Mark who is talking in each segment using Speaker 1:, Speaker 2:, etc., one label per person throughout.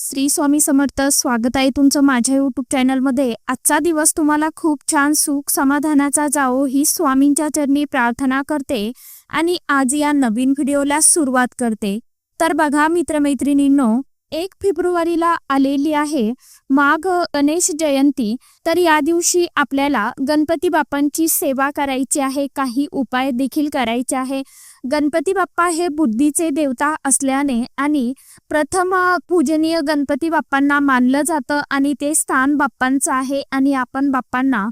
Speaker 1: श्री स्वामी समर्थ स्वागत आहे तुमचं माझ्या यूट्यूब चॅनलमध्ये आजचा दिवस तुम्हाला खूप छान सुख समाधानाचा जावो ही स्वामींच्या चरणी प्रार्थना करते आणि आज या नवीन व्हिडिओला सुरुवात करते. तर बघा मित्रमैत्रिणींनो एक फेब्रुवारीला आलेली आहे माघ गणेश जयंती. तर या दिवशी आपल्याला गणपती बाप्पांची सेवा करायची आहे काही उपाय देखील करायचे आहे. गणपती बाप्पा हे बुद्धीचे देवता असल्याने आणि प्रथम पूजनीय गणपती बाप्पांना मानलं जातं आणि ते स्थान बाप्पांचं आहे आणि आपण बाप्पांना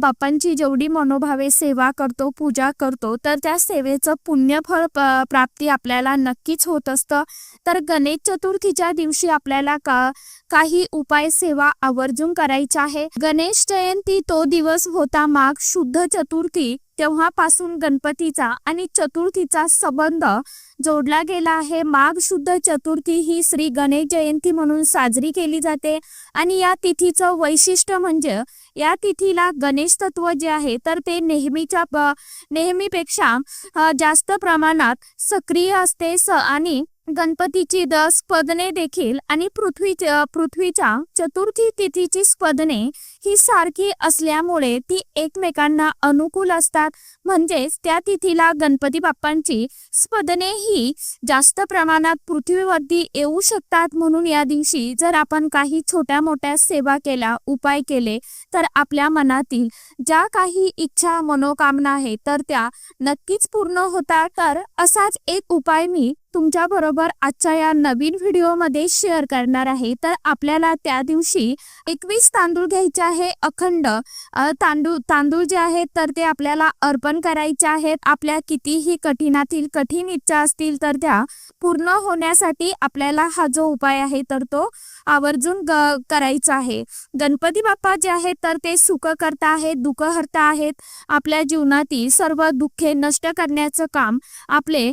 Speaker 1: बाप्पांची जेवढी मनोभावे सेवा करतो पूजा करतो तर त्या सेवेचं पुण्यफळ प्राप्ती आपल्याला नक्कीच होत असतं. तर गणेश चतुर्थीच्या दिवशी आपल्याला का काही उपाय सेवा आवर्जून करायच्या आहे. गणेश जयंती तो दिवस होता माघ शुद्ध चतुर्थी. तेव्हापासून गणपतीचा आणि चतुर्थीचा संबंध जोडला गेला आहे. माघ शुद्ध चतुर्थी ही श्री गणेश जयंती म्हणून साजरी केली जाते आणि या तिथीचं वैशिष्ट्य म्हणजे या तिथीला गणेश तत्व जे आहे तर ते नेहमीच्या नेहमीपेक्षा जास्त प्रमाणात सक्रिय असते. स आणि गणपतीची द स्पदने देखील आणि पृथ्वी पृथ्वीच्या चतुर्थी तिथीची स्पदने ही सारखी असल्यामुळे ती एकमेकांना अनुकूल असतात. म्हणजेच त्या तिथीला गणपती बाप्पांची स्पदने ही जास्त प्रमाणात पृथ्वीवरती येऊ शकतात म्हणून या दिवशी जर आपण काही छोट्या मोठ्या सेवा केल्या उपाय केले तर आपल्या मनातील ज्या काही इच्छा मनोकामना आहेत तर त्या नक्कीच पूर्ण होतात. तर असाच एक उपाय मी तुमच्या बरोबर आजच्या या नवीन व्हिडिओमध्ये शेअर करणार आहे. तर आपल्याला त्या दिवशी एकवीस तांदूळ घ्यायचे आहे अखंड तांदूळ तांदूळ जे आहेत तर ते आपल्याला अर्पण करायचे आहेत. आपल्या कितीही कठीणातील कठीण इच्छा असतील तर त्या पूर्ण होण्यासाठी आपल्याला हा जो उपाय आहे तर तो आवर्जून ग करायचा आहे. गणपती बाप्पा जे आहेत तर ते सुख करता आहेत दुःख हरता आहेत. आपल्या जीवनातील सर्व दुःखे नष्ट करण्याचं काम आपले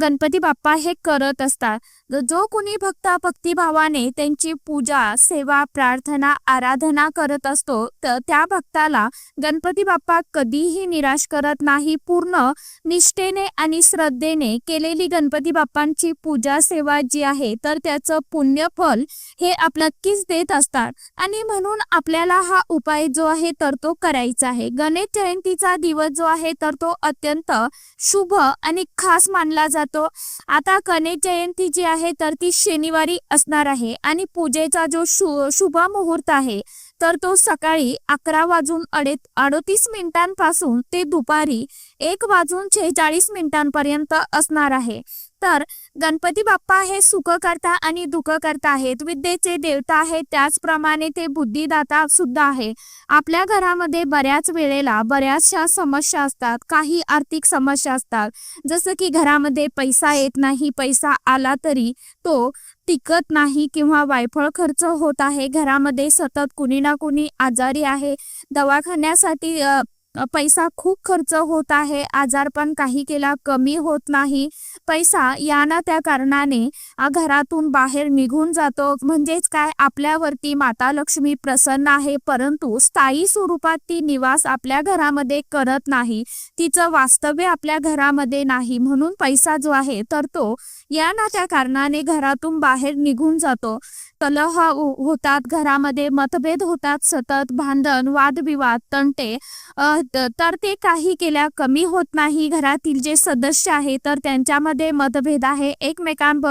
Speaker 1: गणपती बाप्पा हे करत असतात. जो कोणी भक्त भक्तिभावाने त्यांची पूजा सेवा प्रार्थना आराधना करत असतो तर त्या भक्ताला गणपती बाप्पा कधीही निराश करत नाही. पूर्ण निष्ठेने आणि श्रद्धेने केलेली गणपती बाप्पांची पूजा सेवा जी आहे तर त्याचं पुण्यफल हे आप नक्कीच देत असतात. आणि म्हणून आपल्याला हा उपाय जो आहे तर तो करायचा आहे. गणेश जयंतीचा दिवस जो आहे तर तो अत्यंत शुभ आणि खास मानला जातो. आता गणेश जयंती जी आहे तर ती शनिवारी असणार आहे. आणि पूजेचा जो शु शुभ मुहूर्त आहे तर तो सकाळी अकरा वाजून अडे अडतीस मिनिटांपासून ते दुपारी एक वाजून छेचाळीस मिनिटांपर्यंत असणार आहे. तर गणपती बाप्पा हे सुखकर्ता आणि दुःखकर्ता आहेत. विद्येचे देवता आहेत. त्याचप्रमाणे ते बुद्धिदाता सुद्धा आहे. आपल्या घरामध्ये बऱ्याच वेळेला बऱ्याचशा समस्या असतात. काही आर्थिक समस्या असतात. जसं की घरामध्ये पैसा येत नाही पैसा आला तरी तो टिकत नाही किंवा वायफळ खर्च होत आहे. घरामध्ये सतत कुणी ना कुणी आजारी आहे. दवाखान्यासाठी पैसा खूप खर्च होत आहे आजारपण काही केला कमी होत नाही. पैसा या ना त्या कारणाने घरातून बाहेर निघून जातो. म्हणजेच काय? आपल्यावरती माता लक्ष्मी प्रसन्न आहे परंतु स्थायी स्वरूपात ती निवास आपल्या घरामध्ये करत नाही. तिचं वास्तव्य आपल्या घरामध्ये नाही. म्हणून पैसा जो आहे तर तो या ना त्या कारणाने घरातून बाहेर निघून जातो. कलह हो-, होतात. घरामध्ये मतभेद होतात. सतत भांडण वादविवाद तंटे तर ते काही केल्या कमी होत नाही. घरातील जे सदस्य आहे तर त्यांच्यामध्ये मतभेद आहे. एकमेकांब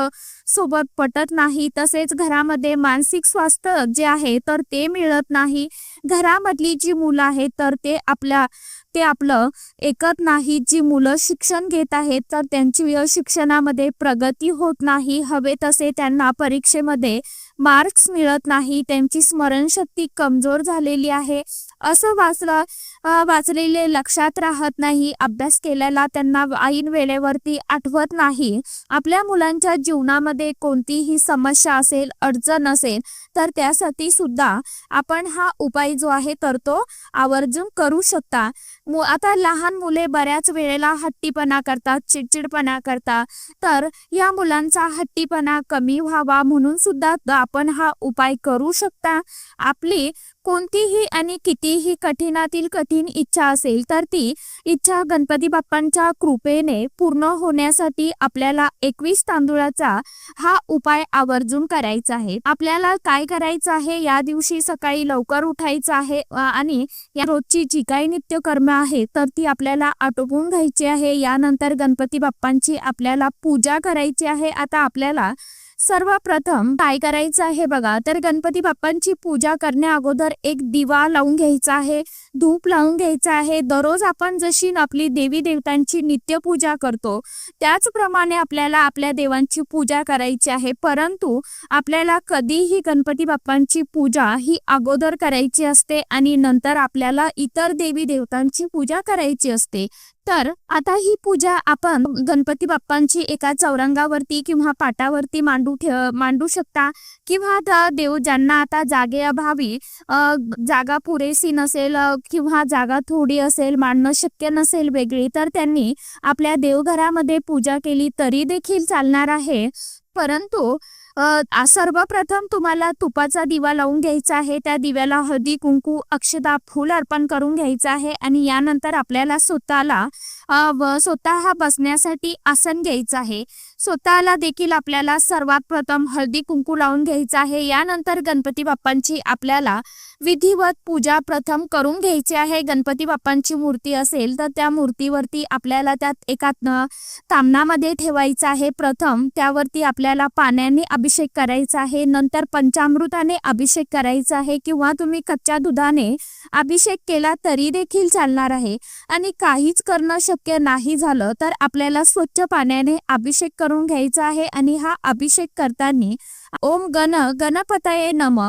Speaker 1: सोबत पटत नाही. तसेच घरामध्ये मानसिक स्वास्थ्य जे आहे तर ते मिळत नाही. घरामधली जी मुलं आहेत तर ते आपल्या ते आपलं ऐकत नाही. जी मुलं शिक्षण घेत आहेत तर त्यांची शिक्षणामध्ये प्रगती होत नाही. हवे तसे त्यांना परीक्षेमध्ये मार्क्स मिळत नाही. त्यांची स्मरणशक्ती कमजोर झालेली आहे. असं वाचलं वाचलेले लक्षात राहत नाही. अभ्यास केलेला त्यांना ऐन वेळेवरती आठवत नाही. आपल्या मुलांच्या जीवनामध्ये कोणतीही समस्या असेल अडचण असेल तर त्यासाठी सुद्धा आपण हा उपाय जो आहे तर तो आवर्जून करू शकता. आता लहान मुले बऱ्याच वेळेला हट्टीपणा करतात चिडचिडपणा करतात. तर या मुलांचा हट्टीपणा कमी व्हावा म्हणून सुद्धा आपण हा उपाय करू शकता. आपली कोणतीही आणि कितीही कठीणातील कठीण इच्छा असेल तर ती इच्छा गणपती बाप्पांच्या कृपेने पूर्ण होण्यासाठी आपल्याला एकवीस तांदूळाचा हा उपाय आवर्जून करायचा आहे. आपल्याला काय करायचं आहे? या दिवशी सकाळी लवकर उठायचं आहे आणि या रोजची जी काही नित्यकर्म आहे तर ती आपल्याला आटोपून घ्यायची आहे. यानंतर गणपती बाप्पांची आपल्याला पूजा करायची आहे. आता आपल्याला सर्वप्रथम काय करायचं आहे बघा. तर गणपती बाप्पांची पूजा करण्या अगोदर एक दिवा लावून घ्यायचा आहे धूप लावून घ्यायचा आहे. दररोज आपण जशी आपली देवी देवतांची नित्यपूजा करतो त्याचप्रमाणे आपल्याला आपल्या देवांची पूजा करायची आहे. परंतु आपल्याला कधीही गणपती बाप्पांची पूजा ही अगोदर करायची असते आणि नंतर आपल्याला इतर देवी देवतांची पूजा करायची असते. तर आता ही पूजा आपण गणपती बाप्पांची एका चौरंगावरती किंवा पाटावरती मांडू ठेव मांडू शकता किंवा आता देव ज्यांना आता जागे अभावी जागा पुरेशी नसेल किंवा जागा थोडी असेल मांडणं शक्य नसेल वेगळी तर त्यांनी आपल्या देवघरामध्ये पूजा केली तरी देखील चालणार आहे. परंतु सर्वप्रथम तुम्हाला तुपाचा दिवा लावून घ्यायचा आहे. त्या दिव्याला हळदी कुंकू अक्षदा फूल अर्पण करून घ्यायचं आहे आणि यानंतर आपल्याला स्वतःला स्वतः बसण्यासाठी आसन घ्यायचं आहे. स्वतःला देखील आपल्याला सर्वात प्रथम हळदी कुंकू लावून घ्यायचं आहे. यानंतर गणपती बाप्पांची आपल्याला विधिवत पूजा प्रथम करून घ्यायची आहे. गणपती बाप्पांची मूर्ती असेल तर त्या मूर्तीवरती आपल्याला त्यात एका न- तामणामध्ये ठेवायचं आहे. प्रथम त्यावरती आपल्याला पाण्याने अभिषेक करायचा आहे. नंतर पंचामृताने अभिषेक करायचा आहे किंवा तुम्ही कच्च्या दुधाने अभिषेक केला तरी देखील चालणार आहे. आणि काहीच करणं शक्य नाही झालं तर आपल्याला स्वच्छ पाण्याने अभिषेक करून घ्यायचा आहे. आणि हा अभिषेक करताना ओम गण गणपतये नम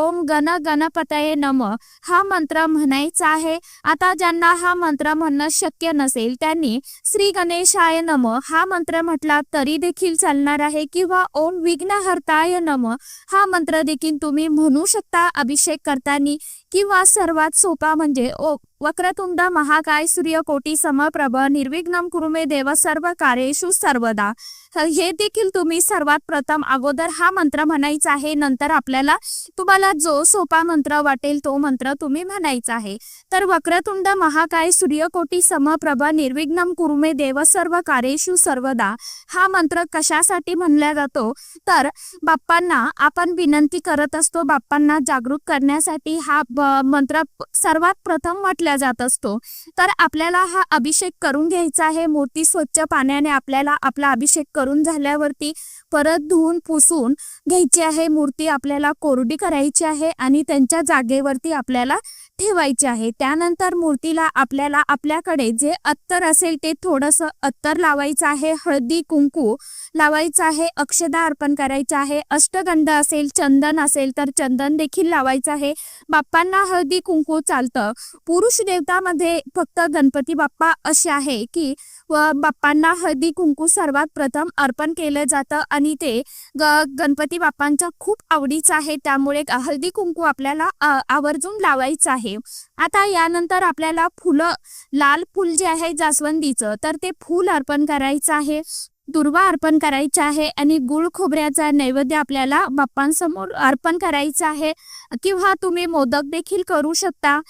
Speaker 1: ओम गण गणपतये नम हा मंत्र म्हणायचा आहे. आता ज्यांना हा मंत्र म्हणणं शक्य नसेल त्यांनी श्री गणेशाय नम हा मंत्र म्हटला तरी देखील चालणार आहे. किंवा ओम विघ्नहर्ताय नम हा मंत्र देखील तुम्ही म्हणू शकता अभिषेक करताना. किंवा सर्वात सोपा म्हणजे ओ वक्रतुंड महाकाय सूर्यकोटी समप्रभ निर्विघ्नम कुरुमे देव सर्व कार्येषु सर्वदा. हे देखील तुम्ही सर्वात प्रथम अगोदर हा मंत्र म्हणायचा आहे. नंतर आपल्याला तुम्हाला जो सोपा मंत्र वाटेल तो मंत्र तुम्ही म्हणायचा आहे. तर वक्रतुंड महाकाय सूर्यकोटी समप्रभ निर्विघ्नम कुरुमे देव सर्व कार्येशु सर्वदा. हा मंत्र कशासाठी म्हणला जातो? तर बाप्पांना आपण विनंती करत असतो. बाप्पांना जागृत करण्यासाठी हा मंत्र सर्वात प्रथम वाटला जात असतो. तर आपल्याला हा अभिषेक करून घ्यायचा आहे. मूर्ती स्वच्छ पाण्याने आपल्याला आपला अभिषेक करून झाल्यावरती परत धुवून पुसून घ्यायची आहे. मूर्ती आपल्याला कोरडी करायची आहे आणि त्यांच्या जागेवरती आपल्याला ठेवायची आहे. त्यानंतर मूर्तीला आपल्याला आपल्याकडे जे अत्तर असेल ते थोडंसं अत्तर लावायचं आहे. हळदी कुंकू लावायचं आहे. अक्षदा अर्पण करायचं आहे. अष्टगंध असेल चंदन असेल तर चंदन देखील लावायचं आहे. बाप्पांना हळदी कुंकू चालतं. पुरुष देवतामध्ये फक्त गणपती बाप्पा असे आहे की व बाप्पांना हळदी कुंकू सर्वात प्रथम अर्पण केलं जातं आणि ते ग गणपती बाप्पांच्या खूप आवडीचं आहे. त्यामुळे हळदी कुंकू आपल्याला आवर्जून लावायचं आहे. आता यानंतर आपल्याला फुलं लाल फुल जे आहे जास्वंदीचं तर ते फूल अर्पण करायचं आहे. दुर्वा अर्पण करायचा आहे आणि गुळ खोबऱ्याचा नैवेद्य आपल्याला बाप्पांसमोर अर्पण करायचा आहे. किंवा तुम्ही मोदक देखील करू शकता.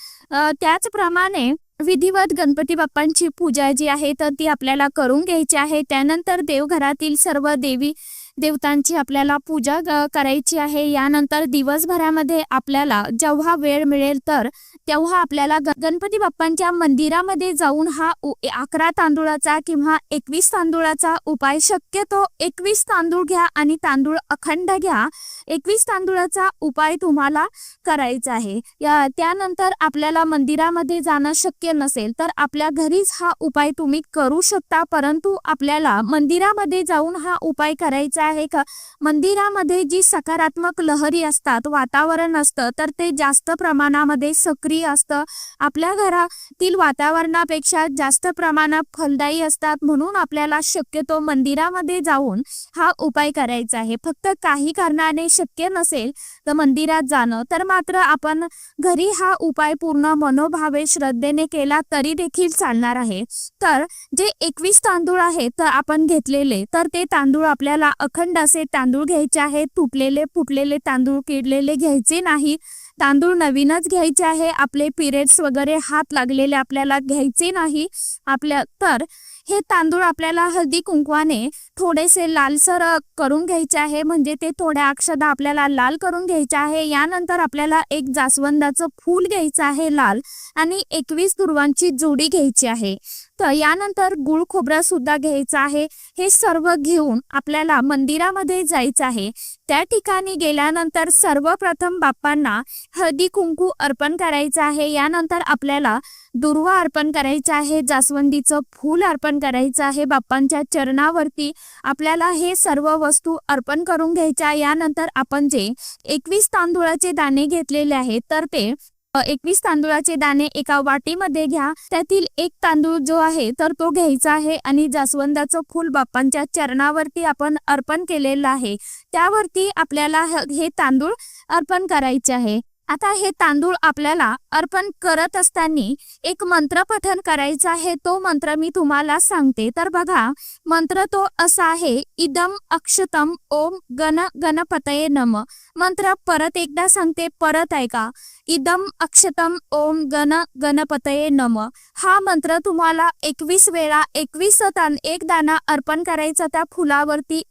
Speaker 1: त्याचप्रमाणे विधिवत गणपती बाप्पांची पूजा जी आहे तर ती आपल्याला करून घ्यायची आहे. त्यानंतर देवघरातील सर्व देवी देवतांची आपल्याला पूजा करायची आहे. यानंतर दिवसभरामध्ये आपल्याला जेव्हा वेळ मिळेल तर तेव्हा आपल्याला गणपती बाप्पांच्या मंदिरामध्ये जाऊन हा उ- अकरा तांदूळाचा किंवा एकवीस तांदूळाचा उपाय शक्यतो एकवीस तांदूळ घ्या आणि तांदूळ अखंड घ्या. एकवीस तांदूळाचा उपाय तुम्हाला करायचा आहे. या त्यानंतर आपल्याला मंदिरामध्ये जाणं शक्य नसेल तर आपल्या घरीच हा उपाय तुम्ही करू शकता. परंतु आपल्याला मंदिरामध्ये जाऊन हा उपाय करायचा आहे का? मंदिरामध्ये जी सकारात्मक लहरी असतात वातावरण असतं तर ते जास्त प्रमाणामध्ये सक्रिय असतं. आपल्या घरातील वातावरणापेक्षा जास्त प्रमाणात फलदायी असतात म्हणून आपल्याला शक्यतो मंदिरामध्ये जाऊन हा उपाय करायचा आहे. फक्त काही कारणाने शक्य नसेल तर मंदिरात जाणं तर मात्र आपण घरी हा उपाय पूर्ण मनोभावे श्रद्धेने केला तरी देखील चालणार आहे. तर जे एकवीस तांदूळ आहेत तर आपण घेतलेले तर ते तांदूळ आपल्याला अखंड असे तांदूळ घ्यायचे आहे तुटलेले फुटलेले तांदूळ किडलेले घ्यायचे नाही. तांदूळ नवीनच घ्यायचे आहे आपले पिरियड्स वगैरे हात लागलेले आपल्याला घ्यायचे नाही. आपल्या तर हे तांदूळ आपल्याला हळदी कुंकवाने थोडेसे लालसर करून घ्यायचे आहे म्हणजे ते थोड्या अक्षदा आपल्याला लाल करून घ्यायचे आहे. यानंतर आपल्याला एक जास्वंदाचं फूल घ्यायचं आहे लाल आणि एकवीस दुर्वांची जोडी घ्यायची आहे. तर यानंतर गुळ खोबरा सुद्धा घ्यायचं आहे. हे सर्व घेऊन आपल्याला मंदिरामध्ये जायचं आहे. त्या ठिकाणी गेल्यानंतर सर्वप्रथम बाप्पांना हळदी कुंकू अर्पण करायचं आहे. यानंतर आपल्याला दुर्वा अर्पण करायचं आहे. जास्वंदीचं फूल अर्पण करायचं आहे. बाप्पांच्या चरणावरती आपल्याला हे सर्व वस्तू अर्पण करून घ्यायच्या. यानंतर आपण जे एकवीस तांदूळाचे दाणे घेतलेले आहेत तर ते एकवीस तांदूळाचे दाणे एका वाटीमध्ये घ्या. त्यातील एक तांदूळ जो आहे तर तो घ्यायचा आहे आणि जास्वंदाचं फूल बाप्पांच्या चरणावरती आपण अर्पण केलेलं आहे. त्यावरती आपल्याला हे तांदूळ अर्पण करायचे आहे. आता हे तांदूळ आपल्याला अर्पण करत असताना एक मंत्र पठन करायचा आहे. तो मंत्र मी तुम्हाला सांगते. तर बघा मंत्र तो असा आहे इदम अक्षतम ओम गण गणपतये नम. मंत्र परत एकदा सांगते परत ऐका. इदम अक्षतम ओम गण गणपतये नम. हा मंत्र तुम्हाला एकवीस वेळा एकवीस तान एक दाना अर्पण करायचा. त्या फुलावरती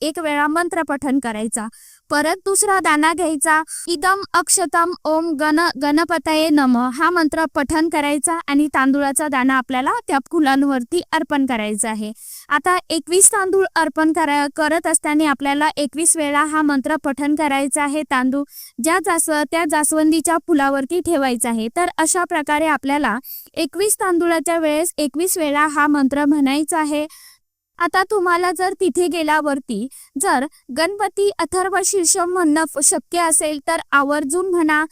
Speaker 1: एक वेळा मंत्र पठन करायचा. परत दुसरा दाना घ्यायचा. इदम अक्षतम ओम गण गणपतये नम हा मंत्र पठन करायचा आणि तांदूळाचा दाना आपल्याला त्या फुलांवरती अर्पण करायचा आहे. आता एकवीस तांदूळ अर्पण करा करत असताना आपल्याला एकवीस वेळा हा मंत्र पठन करायचा आहे. तांदूळ ज्या जास त्या जास्वंदीच्या फुलावरती ठेवायचा आहे. तर अशा प्रकारे आपल्याला एकवीस तांदूळाच्या वेळेस एकवीस वेळा हा मंत्र म्हणायचा आहे. आता तुम्हाला जर तिथे गेल्यावरती जर गणपती अथर्व शीर्षम म्हणणं शक्य असेल तर आवर्जून म्हणा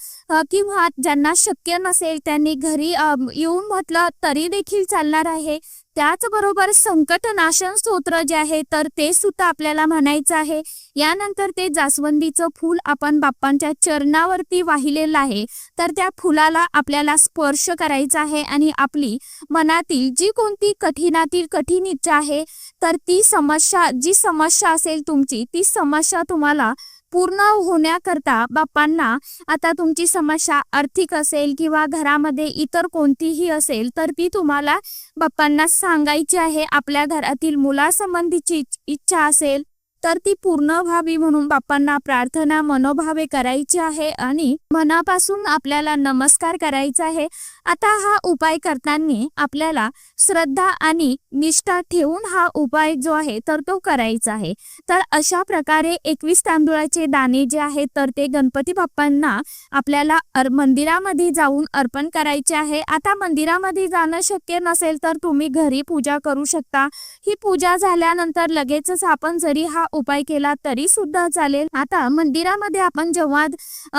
Speaker 1: किंवा ज्यांना शक्य नसेल त्यांनी घरी येऊन म्हटलं तरी देखील चालणार आहे. त्याचबरोबर संकटनाशन स्तोत्र जे आहे तर ते सुद्धा आपल्याला म्हणायचं आहे. यानंतर ते जास्वंदीचं फूल आपण बाप्पांच्या चरणावरती वाहिलेलं आहे. तर त्या फुलाला आपल्याला स्पर्श करायचा आहे आणि आपली मनातील जी कोणती कठीणातील कठीण इच्छा आहे तर ती समस्या जी समस्या असेल तुमची ती समस्या तुम्हाला पूर्ण होण्याकरता बाप्पांना आता तुमची समस्या आर्थिक असेल किंवा घरामध्ये इतर कोणतीही असेल तर ती तुम्हाला बाप्पांना सांगायची आहे. आपल्या घरातील मुलासंबंधीची इच्छा असेल तर ती पूर्ण व्हावी म्हणून बाप्पांना प्रार्थना मनोभावे करायची आहे आणि मनापासून आपल्याला नमस्कार करायचा आहे. आता हा उपाय करताना आपल्याला श्रद्धा आणि निष्ठा ठेवून हा उपाय जो आहे तर तो करायचा आहे. तर अशा प्रकारे एकवीस तांदूळाचे दाणे जे आहेत तर ते गणपती बाप्पांना आपल्याला मंदिरामध्ये जाऊन अर्पण करायचे आहे. आता मंदिरामध्ये जाणं शक्य नसेल तर तुम्ही घरी पूजा करू शकता. ही पूजा झाल्यानंतर लगेचच आपण जरी हा उपाय केला तरी सुद्धा चालेल. आता मंदिरामध्ये आपण जेव्हा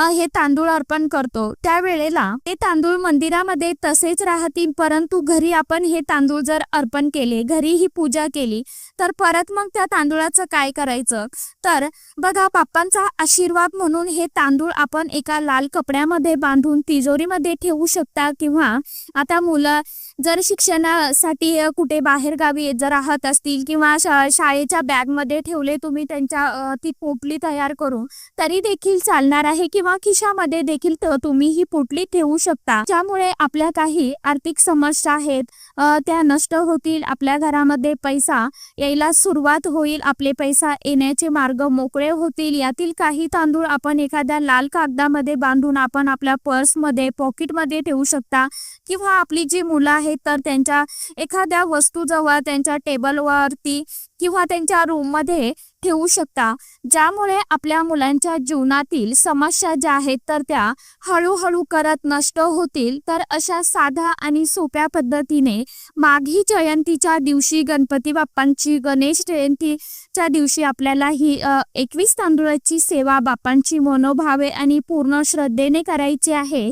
Speaker 1: हे तांदूळ अर्पण करतो त्यावेळेला ते तांदूळ मंदिरामध्ये तसेच राहतील परंतु घरी आपण हे तांदूळ जर अर्पण केले घरी ही पूजा केली तर परत मग त्या तांदूळाचं काय करायचं? तर बघा बाप्पांचा आशीर्वाद म्हणून हे तांदूळ आपण एका लाल कपड्यामध्ये बांधून तिजोरीमध्ये ठेवू शकता किंवा आता मुलं जर शिक्षणासाठी कुठे बाहेर गावी जर राहत असतील किंवा शाळेच्या बॅगमध्ये ठेवले तुम्ही त्यांच्या ती पोटली तयार करून तरी देखील चालणार आहे किंवा खिशामध्ये देखील तुम्ही ही पोटली ठेवू शकता. ज्यामुळे आपल्या काही आर्थिक समस्या आहेत त्या नष्ट होतील आपल्या घरामध्ये पैसा यायला सुरुवात होईल. आपले पैसा येण्याचे मार्ग मोकळे होतील. यातील काही तांदूळ आपण एखाद्या लाल कागदामध्ये बांधून आपण आपल्या पर्समध्ये पॉकेटमध्ये ठेवू शकता. किंवा आपली जी मुलं आहेत तर त्यांच्या एखाद्या वस्तू जवळ त्यांच्या टेबलवरती किंवा त्यांच्या रूममध्ये ठेवू शकता. ज्यामुळे आपल्या मुलांच्या जीवनातील समस्या ज्या आहेत तर त्या हळूहळू करत नष्ट होतील. तर अशा साध्या आणि सोप्या पद्धतीने माघी जयंतीच्या दिवशी गणपती बाप्पांची गणेश जयंतीच्या दिवशी आपल्याला ही एकवीस तांदूळाची सेवा बाप्पांची मनोभावे आणि पूर्ण श्रद्धेने करायची आहे.